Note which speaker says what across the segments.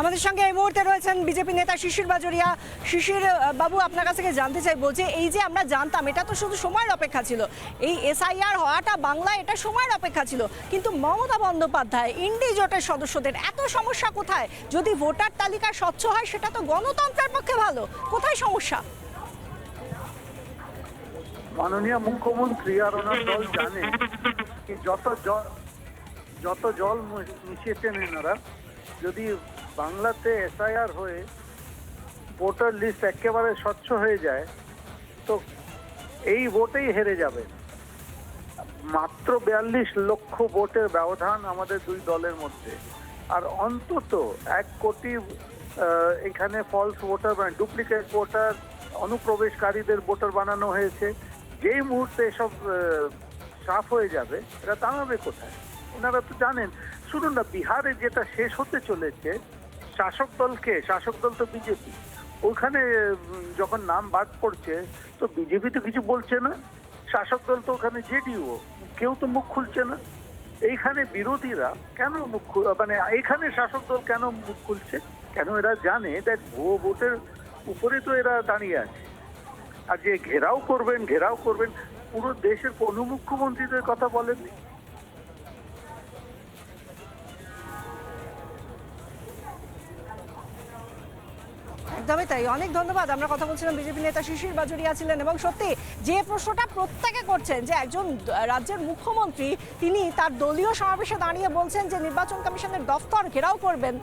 Speaker 1: আমাদের সঙ্গে এই মুহূর্তে রয়েছেন বিজেপি নেতা শিশির বাজরিয়া। শিশির বাবু, আপনার কাছ থেকে জানতে চাইব যে এই যে আমরা জানতাম, এটা তো শুধু সময়ের অপেক্ষা ছিল। এই এসআইআর হওয়াটা বাংলায় এটা সময়ের অপেক্ষা ছিল। কিন্তু মমতা বন্দ্যোপাধ্যায়, ইন্ডি জোটের সদস্যদের, এত সমস্যা কোথায়? যদি ভোটার তালিকা স্বচ্ছ হয়, সেটা তো গণতন্ত্রের পক্ষে ভালো। কোথায় সমস্যা?
Speaker 2: মাননীয় মুখ্যমন্ত্রী আর ওনার দল জানে যত জল যত জল মিশিয়েছেন এনারা, যদি বাংলাতে এসআইআর হয়ে ভোটার লিস্ট একেবারে স্বচ্ছ হয়ে যায়, তো এই ভোটেই হেরে যাবে। মাত্র বিয়াল্লিশ লক্ষ ভোটের ব্যবধান আমাদের দুই দলের মধ্যে। আর অন্তত এক কোটি এখানে ফলস ভোটার মানে ডুপ্লিকেট ভোটার অনুপ্রবেশকারীদের ভোটার বানানো হয়েছে। যেই মুহূর্তে এসব সাফ হয়ে যাবে এটা দাঁড়াবে কোথায়? ওনারা তো জানেন। শুনুন না, বিহারে যেটা শেষ হতে চলেছে শাসক দলকে, শাসক দল তো বিজেপি। ওখানে যখন নাম বাদ পড়ছে, তো বিজেপি তো কিছু বলছে না। শাসক দল তো ওখানে জেডিও কেউ তো মুখ খুলছে না। এইখানে বিরোধীরা কেন মুখ মানে এইখানে শাসক দল কেন মুখ খুলছে? কেন এরা জানে দেখ ভুয়ো ভোটের উপরে তো এরা দাঁড়িয়ে আছে। আর যে ঘেরাও করবেন ঘেরাও করবেন, পুরো দেশের কোনো মুখ্যমন্ত্রীদের কথা বলেননি।
Speaker 1: একদমই তাই অনেক ধন্যবাদ। আমরা কথা বলছিলাম বিজেপি নেতা শিশির বাজুরিয়া ছিলেন এবং সত্যি যে প্রশ্নটা প্রত্যেকে করছেন যে একজন রাজ্যের মুখ্যমন্ত্রী, তিনি তার দলীয় সমাবেশে দাঁড়িয়ে বলছেন যে নির্বাচন কমিশনের দফতর ঘেরাও করবেন।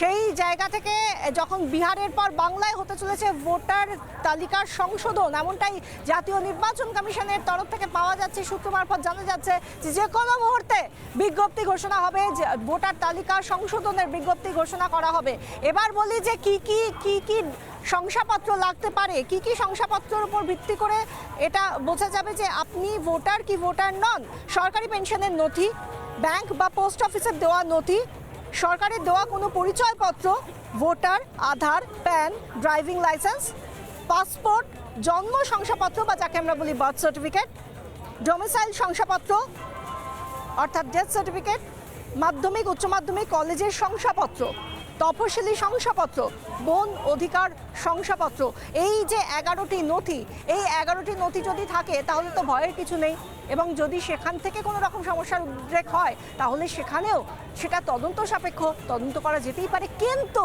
Speaker 1: সেই জায়গা থেকে যখন বিহারের পর বাংলায় হতে চলেছে ভোটার তালিকার সংশোধন, এমনটাই জাতীয় নির্বাচন কমিশনের তরফ থেকে পাওয়া যাচ্ছে, সূত্র মারফত জানা যাচ্ছে যে যে কোনো মুহূর্তে বিজ্ঞপ্তি ঘোষণা হবে যে ভোটার তালিকা সংশোধনের বিজ্ঞপ্তি ঘোষণা করা হবে। এবার বলি যে কি কি কি কি শংসাপত্র লাগতে পারে, কি কি শংসাপত্রের উপর ভিত্তি করে এটা বোঝা যাবে যে আপনি ভোটার কি ভোটার নন? সরকারি পেনশনের নথি, ব্যাংক বা পোস্ট অফিসের দেওয়া নথি সরকারের দেওয়া কোনো পরিচয়পত্র, voter, Aadhaar, PAN, driving licence, passport, জন্ম শংসাপত্র বা যাকে আমরা বলি বার্থ সার্টিফিকেট, ডোমিসাইল শংসাপত্র, অর্থাৎ ডেথ সার্টিফিকেট, মাধ্যমিক, উচ্চ মাধ্যমিক, কলেজের শংসাপত্র। তপশিলি শংসাপত্র, বন অধিকার শংসাপত্র। এই যে এগারোটি নথি, এই এগারোটি নথি যদি থাকে, তাহলে তো ভয়ের কিছু নেই। এবং যদি সেখান থেকে কোনো রকম সমস্যার উদ্রেক হয়, তাহলে সেখানেও সেটা তদন্ত সাপেক্ষ। তদন্ত করা যেতেই পারে। কিন্তু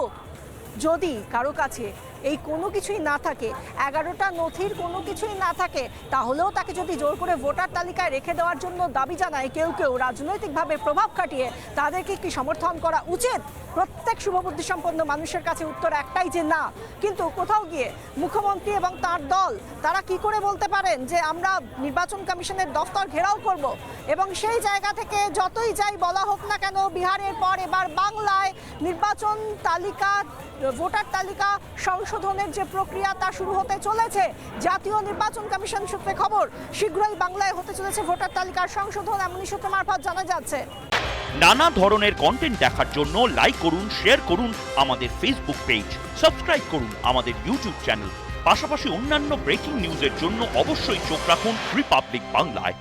Speaker 1: যদি কারও কাছে এই কোনো কিছুই না থাকে, এগারোটা নথির কোনো কিছুই না থাকে, তাহলেও তাকে যদি জোর করে ভোটার তালিকায় রেখে দেওয়ার জন্য দাবি জানায় কেউ কেউ, রাজনৈতিকভাবে প্রভাব খাটিয়ে তাদেরকে কি সমর্থন করা উচিত? প্রত্যেক শুভবুদ্ধি সম্পন্ন মানুষের কাছে উত্তর একটাই যে না। কিন্তু কোথাও গিয়ে মুখ্যমন্ত্রী এবং তার দল, তারা কি করে বলতে পারেন যে আমরা নির্বাচন কমিশনের দফতর ঘেরাও করব? এবং সেই জায়গা থেকে যতই যাই বলা হোক না কেন, বিহারের পর এবার বাংলায় নির্বাচন তালিকা, ভোটার তালিকা সংশোধনের যে প্রক্রিয়া তা শুরু হতে চলেছে। জাতীয় নির্বাচন কমিশন সূত্রে খবর, শীঘ্রই বাংলায় হতে চলেছে ভোটার তালিকার সংশোধন, এমনই সূত্র মারফত জানা যাচ্ছে।
Speaker 3: নানা ধরনের কন্টেন্ট দেখার জন্য লাইক করুন শেয়ার করুন আমাদের ফেসবুক পেজ সাবস্ক্রাইব করুন আমাদের ইউটিউব চ্যানেল পাশাপাশি অন্যান্য ব্রেকিং নিউজের জন্য অবশ্যই চোখ রাখুন রিপাবলিক বাংলায়